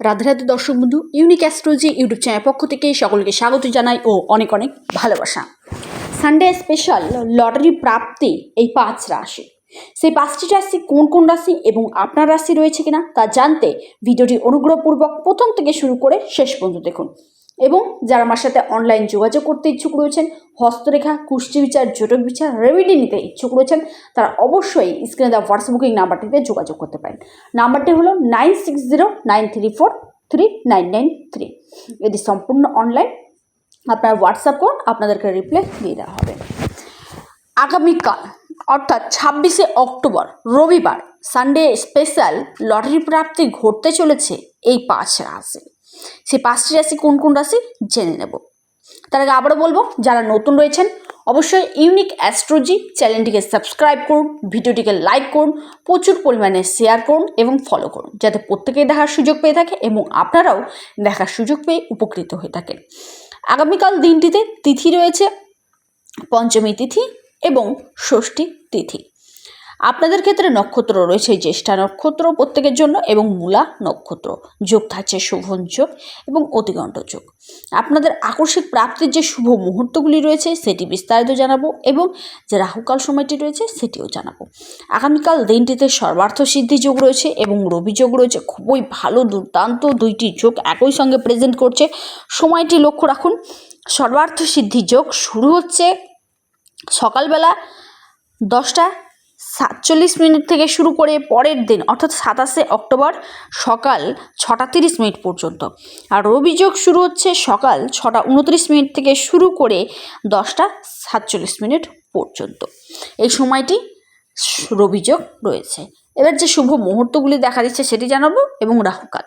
রাধে রাধে দর্শক বন্ধু unique astrology YouTube channel পক্ষ থেকে সকলকে স্বাগত জানাই ও অনেক অনেক ভালোবাসা। সানডে স্পেশাল লটারি প্রাপ্তি এই পাঁচ রাশি। সেই পাঁচটি রাশি কোন কোন রাশি এবং আপনার রাশি রয়েছে কিনা তা জানতে ভিডিওটি অনুগ্রহপূর্বক প্রথম থেকে শুরু করে শেষ পর্যন্ত দেখুন। এবং যারা আমার সাথে অনলাইন যোগাযোগ করতে ইচ্ছুক রয়েছেন, হস্তরেখা, কুষ্টি বিচার, জটক বিচার রেমিডি নিতে ইচ্ছুক রয়েছেন, তারা অবশ্যই স্ক্রিনে দেওয়া হোয়াটসঅ্যাপ বুকিং নাম্বারটিতে যোগাযোগ করতে পারেন। নাম্বারটি হলো nine six zero nine three four three nine nine three এটি সম্পূর্ণ অনলাইন আপনার হোয়াটসঅ্যাপ করুন আপনাদেরকে রিপ্লাই দিয়ে দেওয়া হবে। আগামীকাল, অর্থাৎ ছাব্বিশে অক্টোবর, রবিবার সানডে স্পেশাল লটারি প্রাপ্তি ঘটতে চলেছে এই পাঁচ রাশি সেই পাঁচটি রাশি কোন কোন রাশি জেনে নেব। তার আগে আবারও বলব, যারা নতুন রয়েছেন, অবশ্যই ইউনিক অ্যাস্ট্রোজি চ্যানেলটিকে সাবস্ক্রাইব করুন, ভিডিওটিকে লাইক করুন, প্রচুর পরিমাণে শেয়ার করুন এবং ফলো করুন, যাতে প্রত্যেকেই দেখার সুযোগ পেয়ে থাকে এবং আপনারাও দেখার সুযোগ পেয়ে উপকৃত হয়ে থাকেন। আগামীকাল দিনটিতে তিথি রয়েছে, পঞ্চমী তিথি এবং ষষ্ঠী তিথি। আপনাদের ক্ষেত্রে নক্ষত্র রয়েছে জ্যেষ্ঠা নক্ষত্র প্রত্যেকের জন্য এবং মূলা নক্ষত্র। যোগ থাকছে শোভন যোগ এবং অতিগণ্ড যোগ। আপনাদের আকস্মিক প্রাপ্তির যে শুভ মুহূর্তগুলি রয়েছে সেটি বিস্তারিত জানাব এবং যে রাহুকাল সময়টি রয়েছে সেটিও জানাব। আগামীকাল দিনটিতে সর্বার্থ সিদ্ধি যোগ রয়েছে এবং রবি যোগ রয়েছে। খুবই ভালো দুর্দান্ত দুইটি যোগ একই সঙ্গে প্রেজেন্ট করছে। সময়টি লক্ষ্য রাখুন, সর্বার্থ সিদ্ধি যোগ শুরু হচ্ছে সকালবেলা দশটা সাতচল্লিশ মিনিট থেকে শুরু করে পরের দিন, অর্থাৎ সাতাশে অক্টোবর সকাল ছটা তিরিশ মিনিট পর্যন্ত। আর অভিযোগ শুরু হচ্ছে সকাল ছটা উনত্রিশ মিনিট থেকে শুরু করে দশটা সাতচল্লিশ মিনিট পর্যন্ত। এই সময়টি রবিযোগ রয়েছে। এবার যে শুভ মুহূর্তগুলি দেখা দিচ্ছে সেটি জানাব এবং রাহুকাল।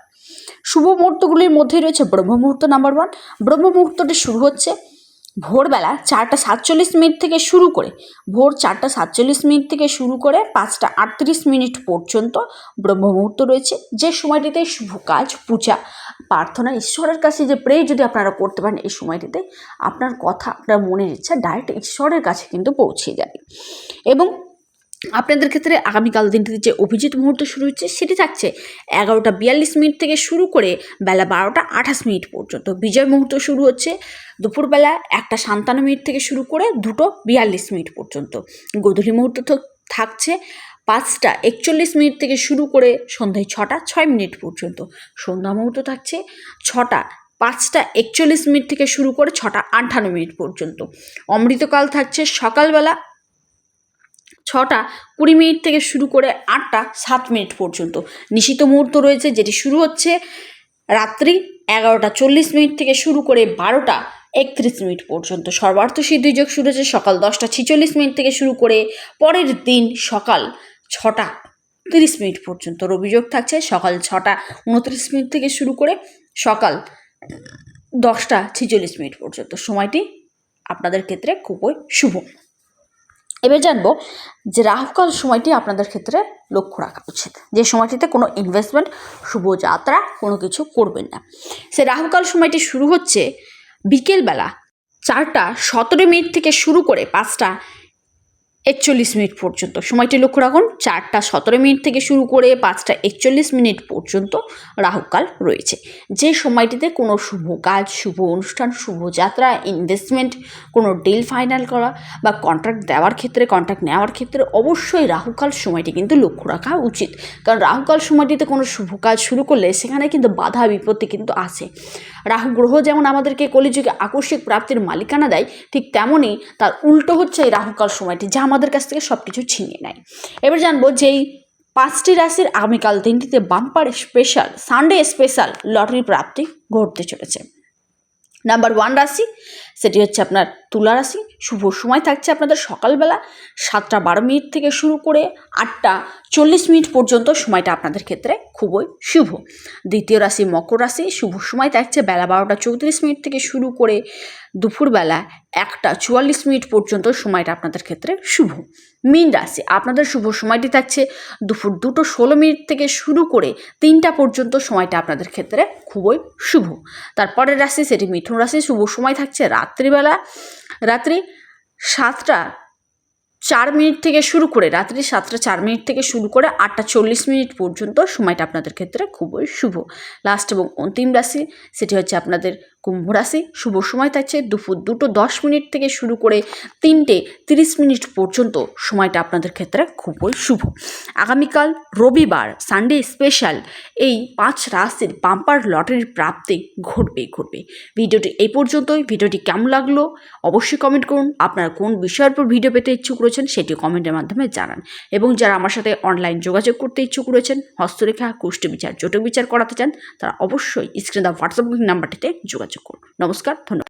শুভ মুহূর্তগুলির মধ্যে রয়েছে ব্রহ্ম মুহূর্ত নাম্বার ওয়ান। ব্রহ্ম মুহূর্তটি শুরু হচ্ছে ভোরবেলা চারটা সাতচল্লিশ মিনিট থেকে শুরু করে, ভোর চারটা সাতচল্লিশ মিনিট থেকে শুরু করে পাঁচটা আটত্রিশ মিনিট পর্যন্ত ব্রহ্মমুহূর্ত রয়েছে। যে সময়টিতে শুভ কাজ, পূজা, প্রার্থনা, ঈশ্বরের কাছে যে প্রে যদি আপনারা করতে পারেন, এই সময়টিতে আপনার কথা, আপনার মনের ইচ্ছা ডাইরেক্ট ঈশ্বরের কাছে কিন্তু পৌঁছে যাবে। এবং আপনাদের ক্ষেত্রে আগামীকাল দিনটিতে যে অভিজিৎ মুহূর্ত শুরু হচ্ছে, সেটি থাকছে এগারোটা বিয়াল্লিশ মিনিট থেকে শুরু করে বেলা বারোটা আঠাশ মিনিট পর্যন্ত। বিজয় মুহূর্ত শুরু হচ্ছে দুপুরবেলা একটা সান্তান্ন মিনিট থেকে শুরু করে দুটো বিয়াল্লিশ মিনিট পর্যন্ত। গোধূলি মুহূর্ত থাকছে পাঁচটা একচল্লিশ মিনিট থেকে শুরু করে সন্ধ্যায় ছটা ছয় মিনিট পর্যন্ত। সন্ধ্যা মুহূর্ত থাকছে ছটা পাঁচটা একচল্লিশ মিনিট থেকে শুরু করে ছটা আটান্ন মিনিট পর্যন্ত। অমৃতকাল থাকছে সকালবেলা ছটা কুড়ি মিনিট থেকে শুরু করে আটটা সাত মিনিট পর্যন্ত। নিশিত মুহূর্ত রয়েছে যেটি শুরু হচ্ছে রাত্রি এগারোটা চল্লিশ মিনিট থেকে শুরু করে বারোটা একত্রিশ মিনিট পর্যন্ত। সর্বার্থ সিদ্ধিযোগ শুরু হচ্ছে সকাল দশটা ছিচল্লিশ মিনিট থেকে শুরু করে পরের দিন সকাল ছটা তিরিশ মিনিট পর্যন্ত। রবিযোগ থাকছে সকাল ছটা উনত্রিশ মিনিট থেকে শুরু করে সকাল দশটা ছিচল্লিশ মিনিট পর্যন্ত। সময়টি আপনাদের ক্ষেত্রে খুবই শুভ। এবার জানব যে রাহুকাল সময়টি আপনাদের ক্ষেত্রে লক্ষ্য রাখা উচিত। যে সময়টিতে কোনো ইনভেস্টমেন্ট শুভযাত্রা কোনো কিছু করবেন না। সে রাহুকাল সময়টি শুরু হচ্ছে বিকেলবেলা চারটা সতেরো মিনিট থেকে শুরু করে পাঁচটা একচল্লিশ মিনিট পর্যন্ত। সময়টি লক্ষ্য রাখুন, চারটা সতেরো মিনিট থেকে শুরু করে পাঁচটা একচল্লিশ মিনিট পর্যন্ত রাহুকাল রয়েছে। যে সময়টিতে কোনো শুভ কাজ, শুভ অনুষ্ঠান, শুভ যাত্রা ইনভেস্টমেন্ট কোনো ডিল ফাইনাল করা বা কন্ট্রাক্ট দেওয়ার ক্ষেত্রে কন্ট্রাক্ট নেওয়ার ক্ষেত্রে অবশ্যই রাহুকাল সময়টি কিন্তু লক্ষ্য রাখা উচিত। কারণ রাহুকাল সময়টিতে কোনো শুভ কাজ শুরু করলে সেখানে কিন্তু বাধা বিপত্তি কিন্তু আসে। রাহু গ্রহ যেমন আমাদেরকে কলিযুগে আকস্মিক প্রাপ্তির মালিকানা দেয়, ঠিক তেমনই তার উল্টো হচ্ছে এই রাহুকাল সময়টি, যা আমাদের কাছ থেকে সব কিছু ছিনিয়ে নেয়। এবার জানব যে এই পাঁচটি রাশির আগামীকাল দিনটিতে bumper special, Sunday special lottery প্রাপ্তি ঘটতে চলেছে। নাম্বার ওয়ান রাশি সেটি হচ্ছে আপনার তুলা রাশি। শুভ সময় থাকছে আপনাদের সকালবেলা সাতটা বারো মিনিট থেকে শুরু করে আটটা চল্লিশ মিনিট পর্যন্ত সময়টা আপনাদের ক্ষেত্রে খুবই শুভ। দ্বিতীয় রাশি মকর রাশি, শুভ সময় থাকছে বেলা বারোটা চৌত্রিশ মিনিট থেকে শুরু করে দুপুরবেলা একটা চুয়াল্লিশ মিনিট পর্যন্ত সময়টা আপনাদের ক্ষেত্রে শুভ। মীন রাশি, আপনাদের শুভ সময়টি থাকছে দুপুর দুটো ষোলো মিনিট থেকে শুরু করে তিনটা পর্যন্ত সময়টা আপনাদের ক্ষেত্রে খুবই শুভ। তারপরের রাশি সেটি মিথুন রাশি, শুভ সময় থাকছে রাত্রিবেলা, রাত্রি সাতটা চার মিনিট থেকে শুরু করে, রাত্রি সাতটা চার মিনিট থেকে শুরু করে আটটা চল্লিশ মিনিট পর্যন্ত সময়টা আপনাদের ক্ষেত্রে খুবই শুভ। লাস্ট এবং অন্তিম রাশি, সেটি হচ্ছে আপনাদের কুম্ভ রাশি শুভ সময় থাকছে দুপুর দুটো দশ মিনিট থেকে শুরু করে তিনটে তিরিশ মিনিট পর্যন্ত। সময়টা আপনাদের ক্ষেত্রে খুবই শুভ। আগামীকাল রবিবার, সানডে স্পেশাল। এই পাঁচ রাশির বাম্পার লটারির প্রাপ্তি ঘটবেই ঘটবে। ভিডিওটি এই পর্যন্তই। ভিডিওটি কেমন লাগল অবশ্যই কমেন্ট করুন। আপনারা কোন বিষয়ের উপর ভিডিও পেতে ইচ্ছুক রয়েছেন সেটি কমেন্টের মাধ্যমে জানান। এবং যারা আমার সাথে অনলাইন যোগাযোগ করতে ইচ্ছুক রয়েছেন, হস্তরেখা কুষ্ঠ বিচার জটক বিচার করাতে চান, তারা অবশ্যই স্ক্রিনে দেওয়া হোয়াটসঅ্যাপ নাম্বারটিতে যোগাযোগ করুন। নমস্কার ধন্যবাদ।